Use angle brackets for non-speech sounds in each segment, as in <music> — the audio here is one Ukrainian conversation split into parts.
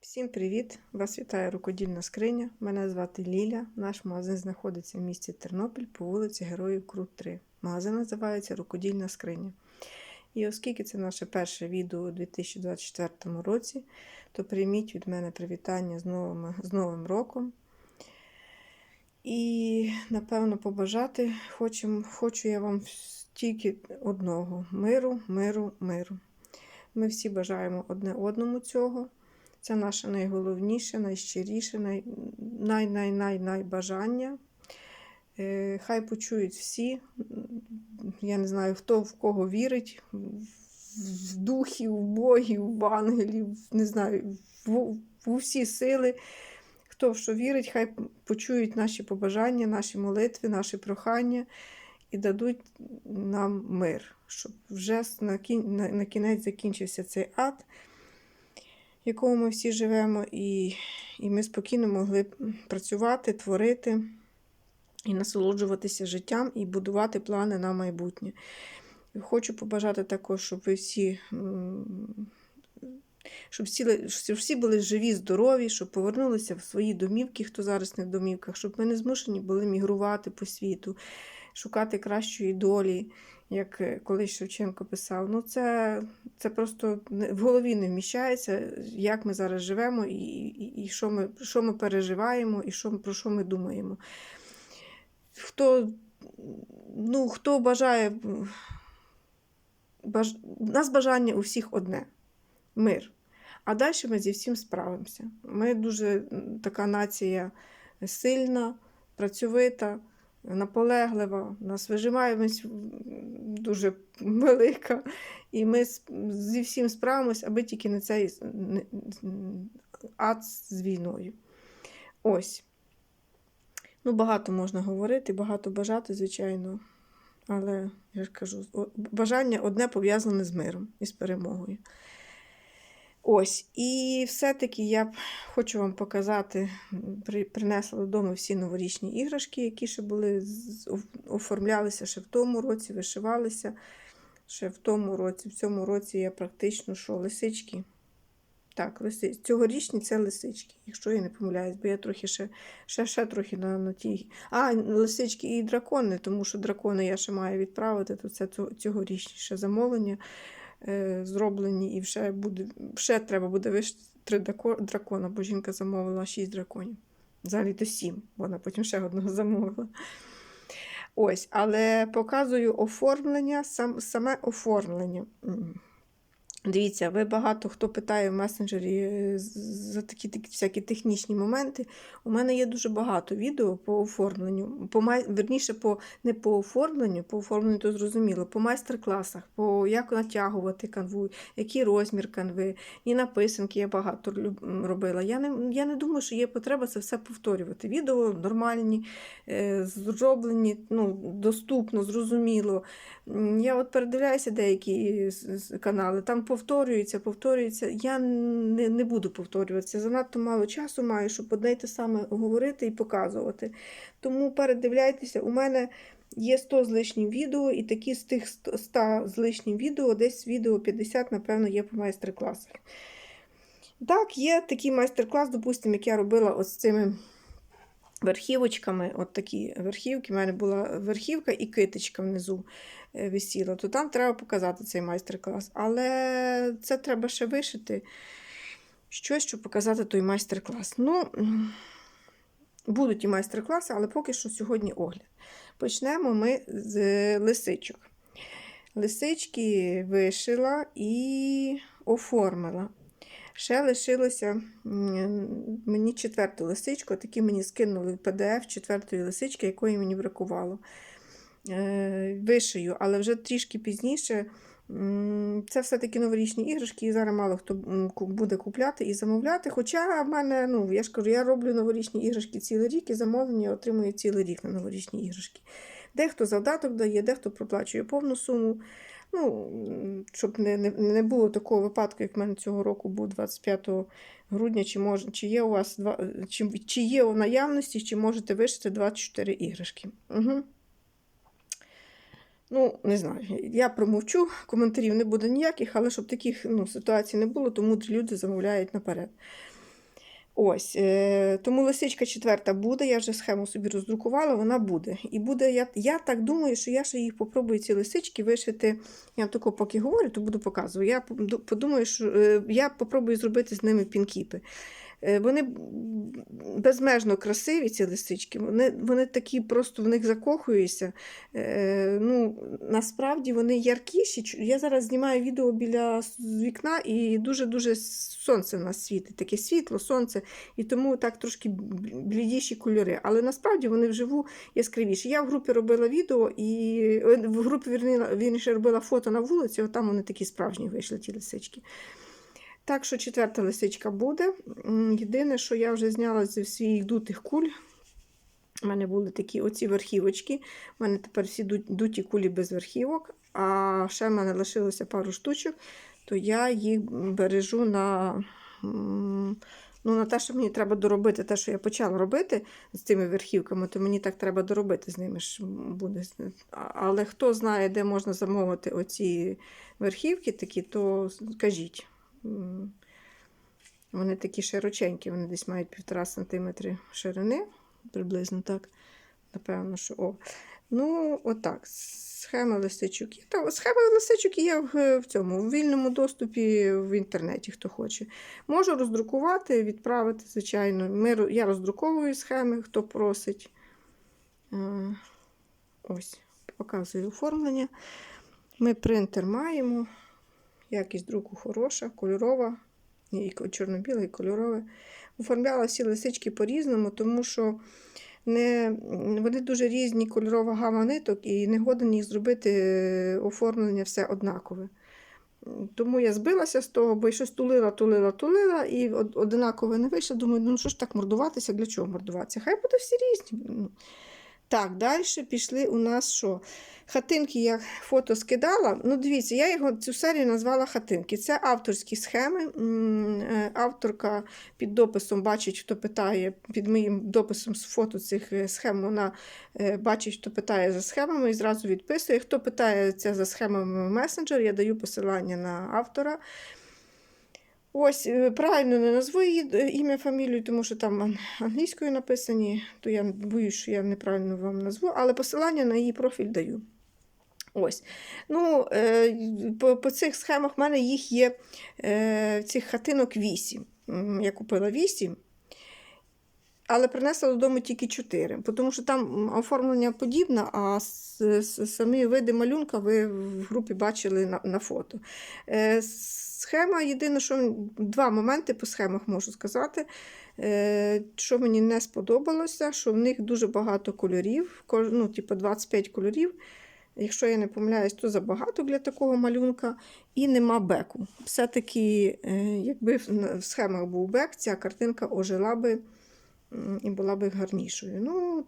Всім привіт! Вас вітає рукодільна скриня. Мене звати Ліля. Наш магазин знаходиться в місті Тернопіль по вулиці Героїв Крут 3. Магазин називається Рукодільна скриня. І оскільки це наше перше відео у 2024 році, то прийміть від мене привітання з, новим, з Новим роком. І, напевно, побажати хочу, хочу я вам тільки одного: миру, миру, миру. Ми всі бажаємо одне одному цього. Це наше найголовніше, найщиріше, най, най, най, най, най бажання. Е, Хай почують всі. Я не знаю, хто в кого вірить, в духів, в богів, в ангелів, не знаю, в, в усі сили. Хто в що вірить, хай почують наші побажання, наші молитви, наші прохання і дадуть нам мир, щоб вже на кінець закінчився цей ад в якому ми всі живемо, і, і ми спокійно могли працювати, творити і насолоджуватися життям і будувати плани на майбутнє. Хочу побажати також, щоб ви всі. Щоб всі, щоб всі були живі, здорові, щоб повернулися в свої домівки, хто зараз не в домівках, щоб ми не змушені були мігрувати по світу, шукати кращої долі, як колись Шевченко писав. Ну, це це просто в голові не вміщається, як ми зараз живемо, і і, і що ми що ми переживаємо, і що, про що ми думаємо. Хто ну, хто бажає, баж... у нас бажання у всіх одне мир. А далі ми зі всім справимося. Ми дуже така нація сильна, працьовита наполеглива, нас вижимаємось дуже велика, і ми зі всім справимось, аби тільки не цей ад з війною. Ось. Ну, Багато можна говорити, багато бажати, звичайно. Але я ж кажу, бажання одне пов'язане з миром і з перемогою. Ось, і все-таки я хочу вам показати, принесла додому всі новорічні іграшки, які ще були, оформлялися ще в тому році, вишивалися ще в тому році. В цьому році я практично що лисички. Так, лисички. Цьогорічні це лисички, якщо я не помиляюсь, бо я трохи ще ще, ще трохи на на тій. А, лисички і дракони, тому що дракони я ще маю відправити, то це цьогорічні ще замовлення. Е, зроблені, і ще буде, ще треба буде вишити три дракона, бо жінка замовила шість драконів. Взагалі то сім, вона потім ще одного замовила. Ось, Але показую оформлення, сам, саме оформлення. Дивіться, ви багато хто питає в месенджері е, за такі такі всякі технічні моменти. У мене є дуже багато відео по оформленню, по май... верніше, по не по оформленню, по оформленню то зрозуміло, по майстер-класах, по як натягувати канву, який розмір канви, і на писанки я багато робила. Я не я не думаю, що є потреба це все повторювати. Відео нормальні, е, зроблені, ну, доступно, зрозуміло. Я от передивляюся деякі канали, там повторюється, повторюється. Я не не буду повторюватися. Занадто мало часу маю, щоб одне й те саме говорити і показувати. Тому передивляйтеся, у мене є 100 з лишнім відео, і такі з тих 100 з лишнім відео, десь відео 50, напевно, є по майстер-класах. Так, є такий майстер-клас, допустимо, як я робила ось цими. Верхівочками, от такі верхівки, у мене була верхівка і китичка внизу е, висіла, то там треба показати цей майстер-клас. Але це треба ще вишити щось, щоб показати той майстер-клас. Ну, будуть і майстер-класи, але поки що сьогодні огляд. Почнемо ми з лисичок. Лисички вишила і оформила. Ще лишилося мені четверту лисичку, такі мені скинули PDF четвертої лисички, якої мені бракувало. Е, вишию, але вже трішки пізніше. Це все-таки новорічні іграшки, і зараз мало хто буде купляти і замовляти. Хоча в мене, ну, я ж кажу, я роблю новорічні іграшки цілий рік і замовлення отримую цілий рік на новорічні іграшки. Дехто завдаток дає, дехто проплачує повну суму. Ну, Щоб не не, не було такого випадку, як в мене цього року був 25 грудня, чи мож, чи є у вас чи, чи є у наявності, чи можете вишити 24 іграшки. Угу. Ну, не знаю, я промовчу, коментарів не буде ніяких, але щоб таких ну, ситуацій не було, то мудрі люди замовляють наперед. Ось, е, тому лисичка четверта буде, я вже схему собі роздрукувала, вона буде. І буде, я, я так думаю, що я ще їх попробую ці лисички вишити. Я тако поки говорю, то буду показувати. Я подумаю, що е, я попробую зробити з ними пінкіпи. Е, Вони безмежно красиві, ці лисички. Вони, вони такі просто в них закохуюся. Е, ну, насправді вони яркіші. Я зараз знімаю відео біля вікна і дуже-дуже сонце в нас світить, таке світло, сонце, і тому так трошки блідіші кольори. Але насправді вони вживу яскравіші. Я в групі робила відео і е, в групі вірні- вірніше робила фото на вулиці, от там вони такі справжні вийшли, ті лисички. Так що четверта лисичка буде. Єдине, що я вже зняла зі своїх дутих куль. У мене були такі оці верхівочки. У мене тепер всі дуті кулі без верхівок, а ще в мене лишилося пару штучок, то я їх бережу на, ну, на те, що мені треба доробити те, що я почала робити з цими верхівками, то мені так треба доробити з ними ж буде. Але хто знає, де можна замовити оці верхівки такі, то кажіть. Вони такі широченькі, вони десь мають півтора сантиметри ширини, приблизно так. Напевно, що о. Ну, отак. Схема лисичок. Та, схема лисичок є в, в цьому, в вільному доступі в інтернеті, хто хоче. Можу роздрукувати, відправити, звичайно. Ми, я роздруковую схеми, хто просить. Е, Ось, показую оформлення. Ми принтер маємо. Якість друку хороша, кольорова, і чорно-біле, і кольорове. Оформляла всі лисички по-різному, тому що не, вони дуже різні кольорова гама ниток, і не годен їх зробити е, оформлення все однакове. Тому я збилася з того, бо й щось тулила, тулила, тулила, і од- одинаково не вийшло. Думаю, ну що ж так мордуватися, для чого мордуватися? Хай буде всі різні. Так, далі пішли у нас що? Хатинки я фото скидала. Ну, дивіться, я його цю серію назвала хатинки. Це авторські схеми. Е, Авторка під дописом бачить, хто питає, під моїм дописом з фото цих е, схем, вона е, бачить, хто питає за схемами і зразу відписує. Хто питає це за схемами в месенджер, я даю посилання на автора. Ось, е, правильно не назву її е, ім'я, фамілію, тому що там англійською написані, то я боюсь, що я неправильно вам назву, але посилання на її профіль даю. Ось. Ну, е, по, по цих схемах в мене їх є цих хатинок 8. Я купила 8, але принесла додому тільки 4, тому що там оформлення подібне, а самі види малюнка ви в групі бачили на, на фото. Е, Схема, єдине, що два моменти по схемах можу сказати. Е, Що мені не сподобалося, що в них дуже багато кольорів, ну, типу 25 кольорів. Якщо я не помиляюсь, то забагато для такого малюнка, і нема беку. Все-таки, е, якби в схемах був бек, ця картинка ожила би і була би гарнішою. Ну,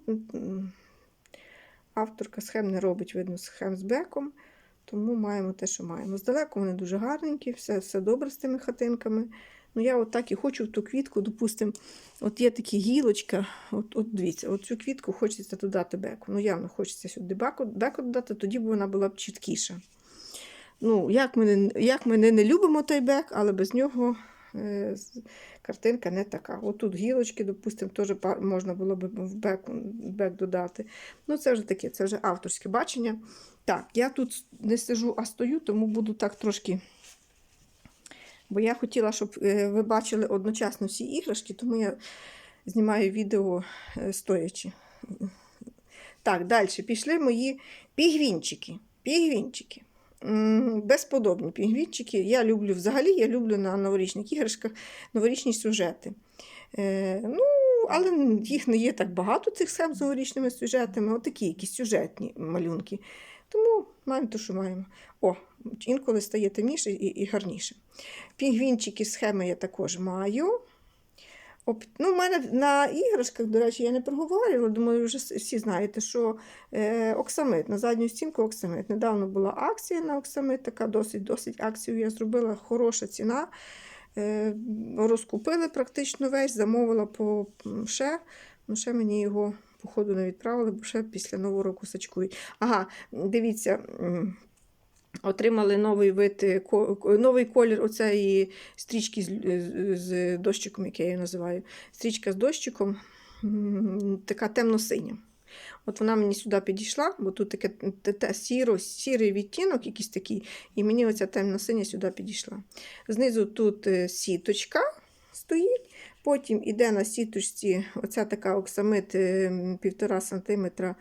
авторка схем не робить, видно, схем з беком. Тому маємо те, що маємо. Здалеку вони дуже гарненькі, все, все добре з тими хатинками. Ну, я от так і хочу в ту квітку, допустимо, от є такі гілочка, от, от дивіться, от цю квітку хочеться додати беку. Ну, явно хочеться сюди беку, беку додати, тоді б вона була б чіткіша. Ну, як ми, не- як ми не, не любимо той бек, але без нього картинка не така. От тут гілочки, допустимо, теж можна було б в бек, бек додати. Ну, це вже таке, це вже авторське бачення. Так, я тут не сижу, а стою, тому буду так трошки. Бо я хотіла, щоб е, ви бачили одночасно всі іграшки, тому я знімаю відео е, стоячи. Так, далі пішли мої пігвінчики. Пігвінчики. Безподобні пігвінчики. Я люблю взагалі, я люблю на новорічних іграшках новорічні сюжети. Е, ну, але їх не є так багато, цих схем з новорічними сюжетами, отакі якісь сюжетні малюнки. Тому маємо те, що маємо. О, інколи стає темніше і, і гарніше. Пінгвінчики схеми я також маю. Ну, в мене на іграшках, до речі, я не проговорювала, думаю, вже всі знаєте, що е, оксамит, на задню стінку оксамит. Недавно була акція на оксамит, така досить досить акцію я зробила, хороша ціна. Е, розкупили практично весь, замовила по ще. Ну, ще мені його, походу, не відправили, бо ще після Нового року сачкують. Ага, дивіться. Отримали новий вид, е, новий колір оцеї стрічки з, з- дощиком, як я її називаю. Стрічка з дощиком така темно-синя. От вона мені сюди підійшла, бо тут таке те, сіро, сірий відтінок, якийсь такий, і мені оця темно-синя сюди підійшла. Знизу тут е, сіточка стоїть, потім іде на сіточці оця така оксамит е, м, півтора сантиметра.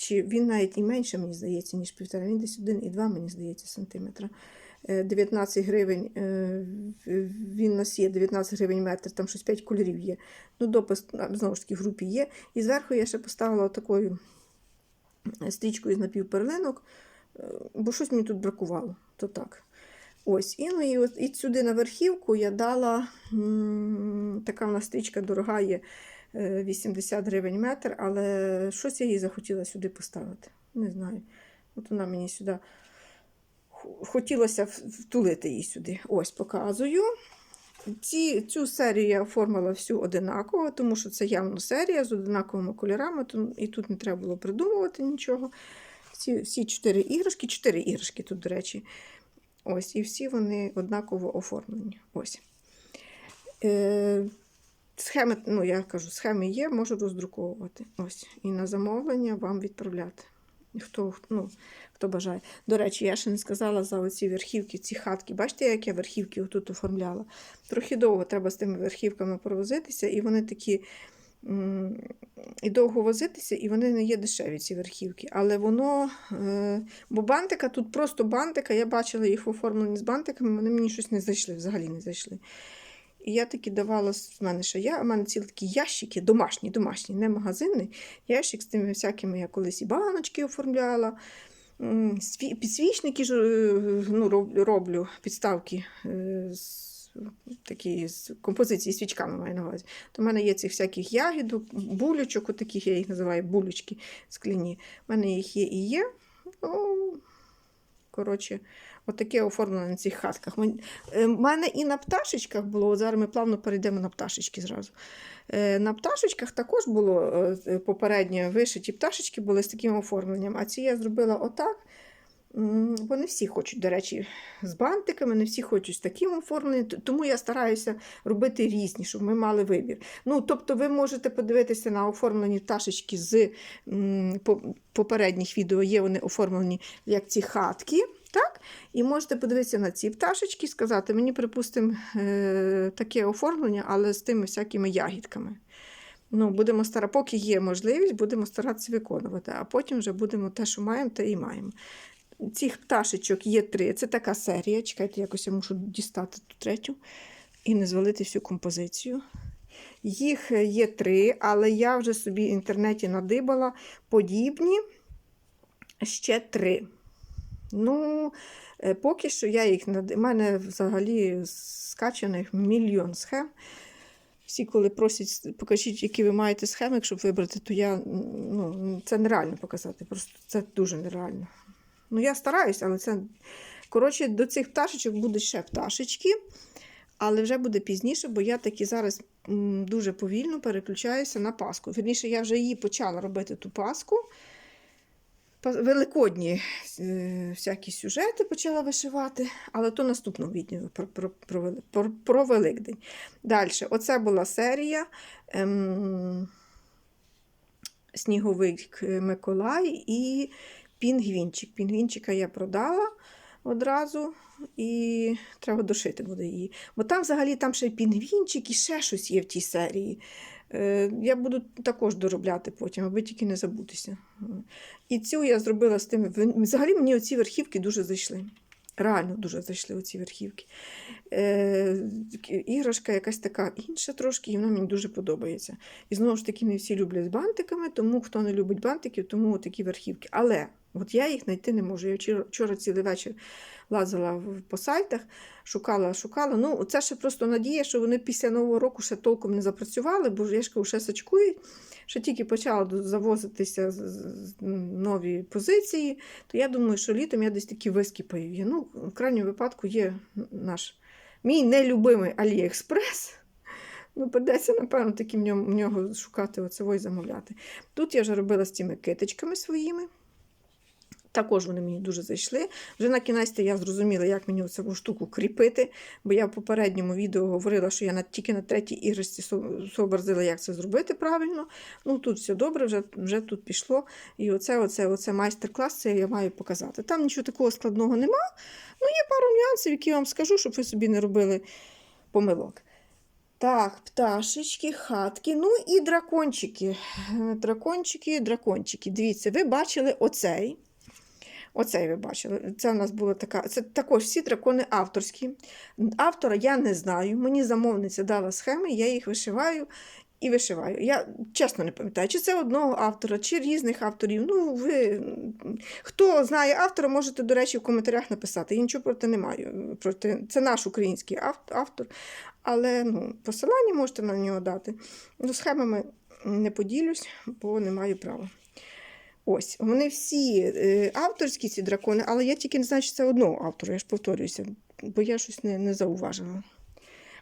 Чи він навіть і менше, мені здається, ніж півтора. Він десь 1,2, мені здається, сантиметра. Е, 19 гривень е, він нас є 19 гривень метр, там щось 5 кольорів є. Ну, допис знову ж таки в групі є. І зверху я ще поставила такою стрічкою з напівперлинок, е, бо щось мені тут бракувало. То так. Ось, і, ну, і, от, і сюди на верхівку я дала м, така в нас стрічка дорога є е, 80 гривень метр, але щось я їй захотіла сюди поставити. Не знаю. От вона мені сюди хотілося втулити її сюди. Ось показую. Ці, цю серію я оформила всю одинаково, тому що це явно серія з одинаковими кольорами, і тут не треба було придумувати нічого. Всі, всі чотири іграшки, чотири іграшки тут, до речі. Ось, і всі вони однаково оформлені. Ось. Е, схеми, ну, я кажу, схеми є, можу роздруковувати. Ось. І на замовлення вам відправляти. Хто, ну, хто бажає. До речі, я ще не сказала за оці верхівки, ці хатки. Бачите, як я верхівки отут оформляла? Трохи довго треба з тими верхівками провозитися, і вони такі. І довго возитися, і вони не є дешеві, ці верхівки. Але воно. Е, бо бантика, тут просто бантика, я бачила їх в оформленні з бантиками, вони мені щось не зайшли, взагалі не зайшли. І я таки давала в мене ще я, у мене цілі такі ящики, домашні, домашні, не магазинний. Ящик з тими всякими, я колись і баночки оформляла. Підсвічники е, ну, роблю, підставки е, такі з композиції з свічками маю на увазі. То в мене є цих всяких ягідок, булючок, отаких я їх називаю булючки скляні. У мене їх є і є. Ну, коротше, отаке оформлено на цих хатках. У мене і на пташечках було, от зараз ми плавно перейдемо на пташечки зразу. Е, На пташечках також було е, попередньо вишиті пташечки були з таким оформленням, а ці я зробила отак. Бо не всі хочуть, до речі, з бантиками, не всі хочуть з таким оформленням, тому я стараюся робити різні, щоб ми мали вибір. Ну, тобто, ви можете подивитися на оформлені пташечки з попередніх відео, є вони оформлені як ці хатки. Так? І можете подивитися на ці пташечки і сказати, мені, припустимо, е, таке оформлення, але з тими всякими ягідками. Ну, будемо стара... Поки є можливість, будемо старатися виконувати, а потім вже будемо те, що маємо, те і маємо. Цих пташечок є три. Це така серія. Чекайте, якось я мушу дістати ту третю і не звалити всю композицію. Їх е, є три, але я вже собі в інтернеті надибала подібні ще три. Ну, е, поки що я їх. У мене взагалі скачаних мільйон схем. Всі, коли просять, покажіть, які ви маєте схеми, щоб вибрати, то я ну, це нереально показати. Просто це дуже нереально. Ну, я стараюся, але це. Коротше, до цих пташечок будуть ще пташечки, але вже буде пізніше, бо я таки зараз дуже повільно переключаюся на паску. Вірніше, я вже її почала робити ту паску. Великодні е, всякі сюжети почала вишивати, але то наступного відео про, про, про, про, про Великдень. Далі, оце була серія ем, Сніговик Миколай і Пінгвінчик. Пінгвінчика я продала одразу і треба дошити буде її. Бо там взагалі там ще пінгвінчик і ще щось є в тій серії. Е, Я буду також доробляти потім, аби тільки не забутися. І цю я зробила з тими. Взагалі мені оці верхівки дуже зайшли. Реально дуже зайшли оці верхівки. Е, іграшка якась така інша трошки, і вона мені дуже подобається. І знову ж таки, не всі люблять бантиками, тому хто не любить бантиків, тому такі верхівки. Але от я їх знайти не можу. Я вчора, цілий вечір лазила по сайтах, шукала, шукала. Ну, це ще просто надія, що вони після Нового року ще толком не запрацювали, бо ж ще сачкують. Ще тільки почала завозитися нові позиції, то я думаю, що літом я десь такі вискіпаю. є. Ну, в крайньому випадку є наш мій нелюбимий Аліекспрес. Ну, придеться, напевно, таки в нього шукати оцево і замовляти. Тут я вже робила з цими китичками своїми. Також вони мені дуже зайшли. Вже на кінець я зрозуміла, як мені цю штуку кріпити, бо я в попередньому відео говорила, що я тільки на третій іграшці со- сообразила, як це зробити правильно. Ну тут все добре, вже, вже тут пішло. І оце, оце, оце майстер-клас, це я маю показати. Там нічого такого складного нема. Ну, є пару нюансів, які я вам скажу, щоб ви собі не робили помилок. Так, пташечки, хатки, ну і дракончики. Дракончики, дракончики. Дивіться, ви бачили оцей. Оцей ви бачили. Це в нас була така. Це також всі дракони авторські. Автора я не знаю. Мені замовниця дала схеми, я їх вишиваю і вишиваю. Я чесно не пам'ятаю, чи це одного автора, чи різних авторів. Ну, ви хто знає автора, можете, до речі, в коментарях написати. Я нічого проти не маю. Проти... Це наш український автор. Але ну, посилання можете на нього дати. Ну, схемами не поділюсь, бо не маю права. Ось, вони всі е, авторські ці дракони, але я тільки не знаю, чи це одного автора, я ж повторююся, бо я щось не, не зауважила.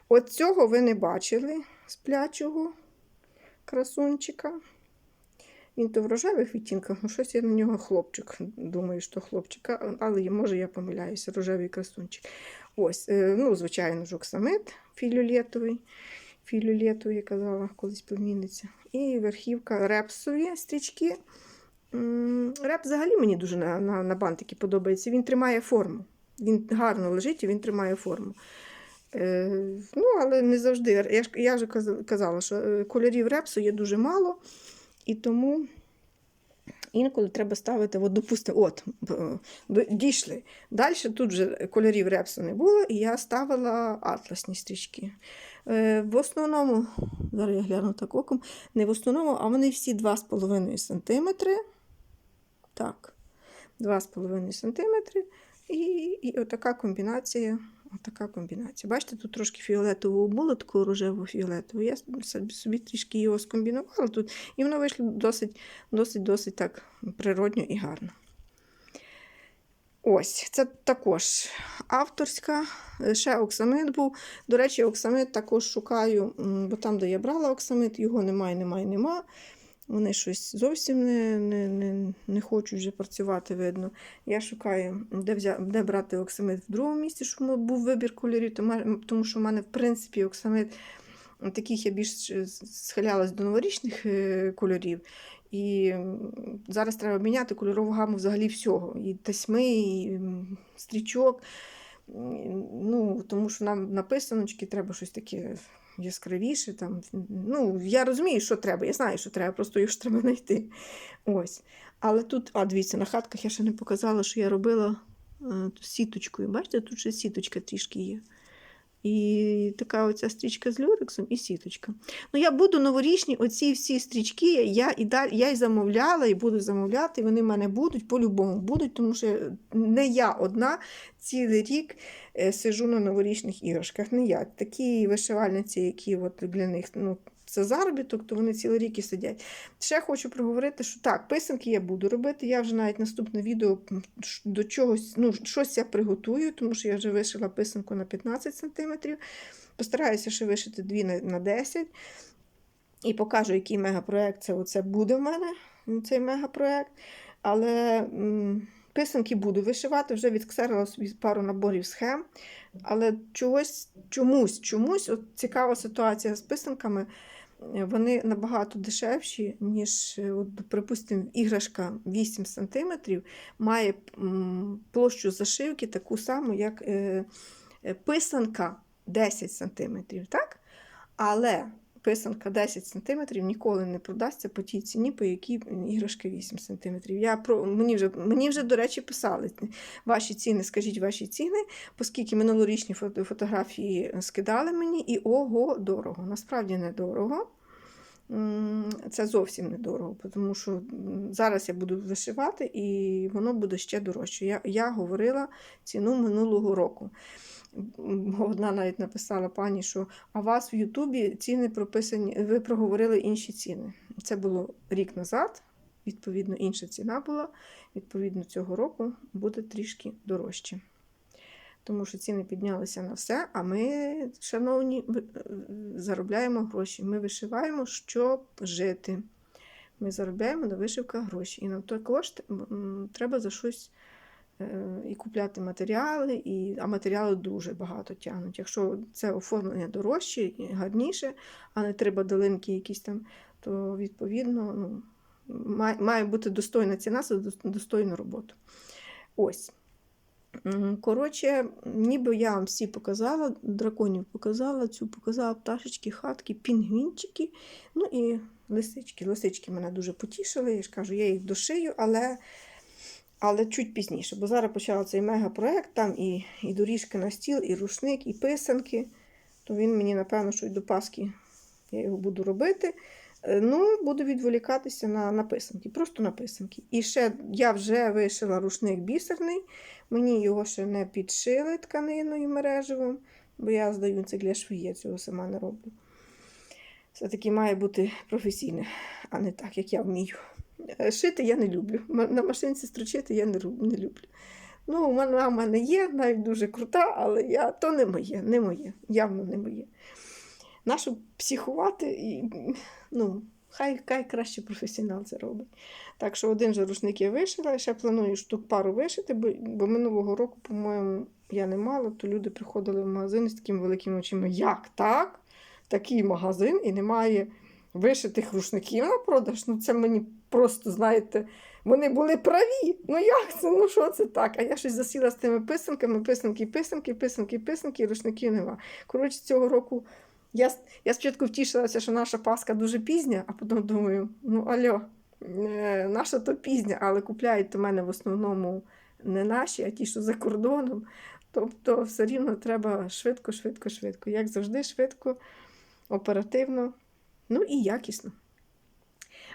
От цього ви не бачили сплячого красунчика. Він то в рожевих відтінках, ну щось я на нього хлопчик. Думаю, що хлопчика, але може я помиляюся, рожевий красунчик. Ось, е, ну, звичайно, ж оксамит філюлетовий. Філюлетовий, я казала колись племінниця. І верхівка репсові стрічки. Реп взагалі мені дуже на, на, на бантики подобається. Він тримає форму. Він гарно лежить і він тримає форму. Е, ну, але не завжди. Я ж, я ж казала, що е, кольорів репсу є дуже мало, і тому інколи треба ставити, от, допустимо, от, дійшли. Далі тут вже кольорів репсу не було, і я ставила атласні стрічки. Е, в основному, зараз я гляну так оком, не в основному, а вони всі 2,5 см. Так, 2,5 см. І, і отака комбінація. Отака комбінація. Бачите, тут трошки фіолетового було, такого рожево-фіолетового. Я собі, трішки його скомбінувала тут, і воно вийшло досить, досить, досить так природньо і гарно. Ось, це також авторська. Ще оксамит був. До речі, оксамит також шукаю, бо там, де я брала оксамит, його немає, немає, нема. Вони щось зовсім не, не, не, не хочуть вже працювати, видно. Я шукаю, де, взя... де брати оксамит в другому місці, щоб був вибір кольорів, тому, що в мене, в принципі, оксамит таких я більш схилялась до новорічних е, кольорів. І зараз треба міняти кольорову гаму взагалі всього. І тасьми, і стрічок. Ну, тому що нам на писаночки треба щось таке яскравіше. Там. Ну, я розумію, що треба. Я знаю, що треба, просто їх треба знайти. Ось. Але тут, а дивіться, на хатках я ще не показала, що я робила е, сіточкою. Бачите, тут ще сіточка трішки є. І така оця стрічка з люрексом і сіточка. Ну, я буду новорічні, оці всі стрічки, я і далі, я і замовляла, і буду замовляти, вони в мене будуть, по-любому будуть, тому що не я одна цілий рік е, сижу на новорічних іграшках. Не я. Такі вишивальниці, які от для них ну, це заробіток, то вони цілий рік і сидять. Ще хочу проговорити, що так, писанки я буду робити. Я вже навіть наступне відео до чогось, ну, щось я приготую, тому що я вже вишила писанку на 15 см. Постараюся ще вишити дві на, на 10 і покажу, який мегапроект це оце буде в мене, цей мегапроект. Але писанки буду вишивати, вже відксерила собі пару наборів схем. Але чогось, чомусь, чомусь, от цікава ситуація з писанками. Вони набагато дешевші, ніж, е, от, припустимо, іграшка 8 см має площу зашивки таку саму, як е, е, писанка 10 см. Так? Але писанка 10 см ніколи не продасться по тій ціні, по якій іграшка 8 см. Я про, мені, вже, мені вже, до речі, писали ваші ціни, скажіть ваші ціни, оскільки минулорічні фотографії скидали мені, і ого, дорого. Насправді недорого. Це зовсім недорого, тому що зараз я буду вишивати і воно буде ще дорожче. Я, я говорила ціну минулого року. Одна навіть написала пані, що а у вас в Ютубі ціни прописані, ви проговорили інші ціни. Це було рік назад, відповідно, інша ціна була. Відповідно, цього року буде трішки дорожче. Тому що ціни піднялися на все, а ми, шановні, е, заробляємо гроші. Ми вишиваємо, щоб жити. Ми заробляємо на вишивках гроші. І нам також треба за щось і купляти матеріали, і, а матеріали дуже багато тягнуть. Якщо це оформлення дорожче, гарніше, а не треба долинки якісь там, то відповідно ну, має, має бути достойна ціна за достойну роботу. Ось. Коротше, ніби я вам всі показала, драконів показала, цю показала пташечки, хатки, пінгвінчики, ну і лисички. Лисички мене дуже потішили, я ж кажу, я їх дошию, але, але чуть пізніше. Бо зараз почала цей мегапроект, там і, і доріжки на стіл, і рушник, і писанки. То він мені, напевно, що й до Пасхи я його буду робити. Е, Ну, буду відволікатися на, на писанки, просто на писанки. І ще я вже вишила рушник бісерний. Мені його ще не підшили тканиною мережевим, бо я здаю це для швії, я цього сама не роблю. Все-таки має бути професійне, а не так, як я вмію. Е, Шити я не люблю. На машинці строчити я не, люблю. Ну, вона в мене є, навіть дуже крута, але я, то не моє, не моє, явно не моє. Нащо психувати і ну, хай, хай краще професіонал це робить. Так що один же рушник я вишила, ще планую штук пару вишити, бо, бо минулого року, по-моєму, я не мала, то люди приходили в магазин з такими великими очима. Як так? Такий магазин і немає вишитих рушників на продаж. Ну це мені просто, знаєте, вони були праві. Ну як це? Ну що це так? А я щось засіла з тими писанками, писанки, писанки, писанки, писанки, рушників нема. Коротше, цього року я, я спочатку втішилася, що наша Пасха дуже пізня, а потім думаю, ну альо, е, наша то пізня, але купляють у мене в основному не наші, а ті, що за кордоном. Тобто все рівно треба швидко, швидко, швидко. Як завжди, швидко, оперативно, ну і якісно.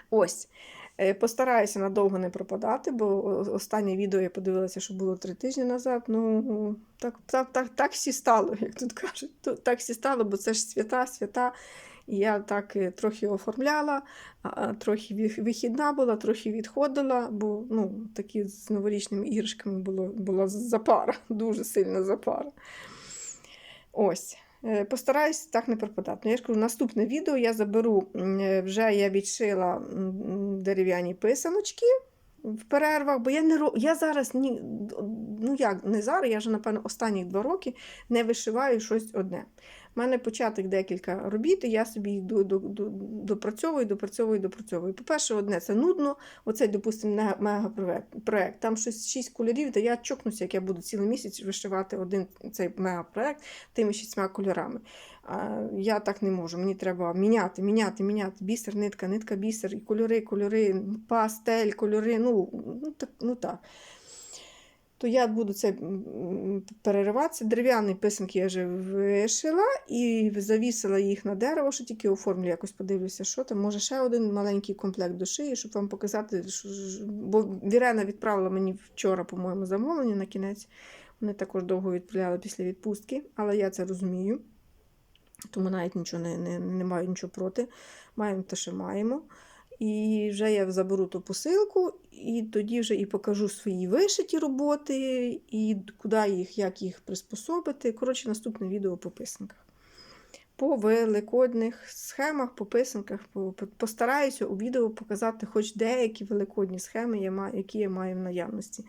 Ось. Е, Постараюся надовго не пропадати, бо останнє відео я подивилася, що було три тижні назад. Ну, так, так, так, так всі стало, <laughs> як тут кажуть. Так всі стало, бо це ж свята, свята. Я так е, трохи оформляла, трохи вихідна була, трохи відходила, бо ну, такі з новорічними іграшками було, була запара, <laughs> дуже сильна запара. Ось. Е, Постараюсь так не пропадати. Ну, я ж кажу, наступне відео я заберу, е, вже я відшила дерев'яні писаночки в перервах, бо я не я зараз ні, ну як не зараз, я вже, напевно, останні два роки не вишиваю щось одне. У мене початок декілька робіт, і я собі їх до, до, до, допрацьовую, допрацьовую, допрацьовую. По-перше, одне це нудно. Оцей, допустимо, мегапроект. Там щось шість кольорів, де я чокнуся, як я буду цілий місяць вишивати один цей мегапроект тими шістьма кольорами. Я так не можу. Мені треба міняти, міняти, міняти. Бісер, нитка, нитка, бісер, і кольори, кольори, пастель, кольори. Ну, ну, так, ну так. То я буду це перериватися. Дерев'яні писанки я вже вишила і завісила їх на дерево, що тільки оформлю, якось подивлюся, що там. Може, ще один маленький комплект до шиї, щоб вам показати, що... бо Вірена відправила мені вчора, по-моєму, замовлення на кінець. Вони також довго відправляли після відпустки, але я це розумію. Тому навіть нічого не, не, не маю нічого проти. Маємо те, що маємо. І вже я заберу ту посилку, і тоді вже і покажу свої вишиті роботи, і куди їх, як їх приспособити. Коротше, наступне відео по писанках. По великодних схемах, по писанках. по- по- Постараюся у відео показати хоч деякі великодні схеми, які я маю в наявності.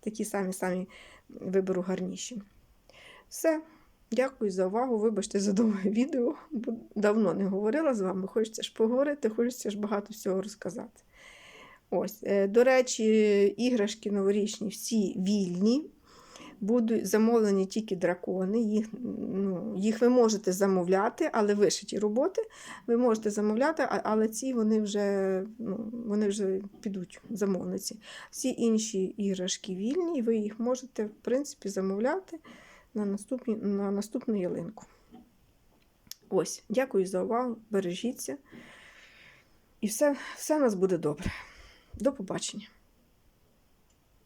Такі самі самі виберу гарніші. Все. Дякую за увагу. Вибачте за довге <laughs> відео, бо давно не говорила з вами. Хочеться ж поговорити, хочеться ж багато всього розказати. Ось, е, до речі, іграшки новорічні всі вільні. Будуть замовлені тільки дракони. Їх, ну, їх ви можете замовляти, але вишиті роботи ви можете замовляти, але ці вони вже, ну, вони вже підуть замовниці. Всі інші іграшки вільні, і ви їх можете, в принципі, замовляти на, наступні, на наступну ялинку. Ось, дякую за увагу, бережіться. І все, все у нас буде добре. До побачення.